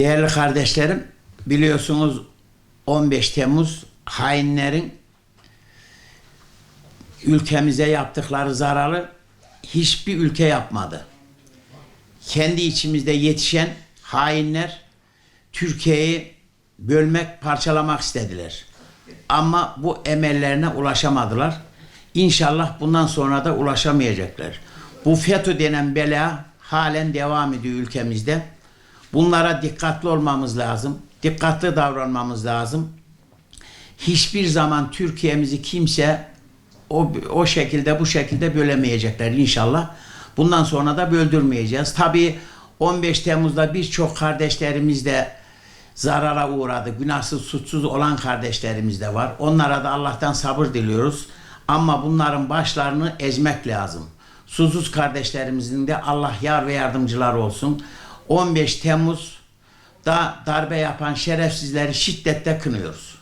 Değerli kardeşlerim, biliyorsunuz 15 Temmuz hainlerin ülkemize yaptıkları zararı hiçbir ülke yapmadı. Kendi içimizde yetişen hainler Türkiye'yi bölmek, parçalamak istediler. Ama bu emellerine ulaşamadılar. İnşallah bundan sonra da ulaşamayacaklar. Bu FETÖ denen bela halen devam ediyor ülkemizde. Bunlara dikkatli olmamız lazım. Dikkatli davranmamız lazım. Hiçbir zaman Türkiye'mizi kimse o, o şekilde bu şekilde bölemeyecekler inşallah. Bundan sonra da böldürmeyeceğiz. Tabii 15 Temmuz'da birçok kardeşlerimiz de zarara uğradı. Günahsız, suçsuz olan kardeşlerimiz de var. Onlara da Allah'tan sabır diliyoruz. Ama bunların başlarını ezmek lazım. Susuz kardeşlerimizin de Allah yar ve yardımcılar olsun. 15 Temmuz'da darbe yapan şerefsizleri şiddetle kınıyoruz.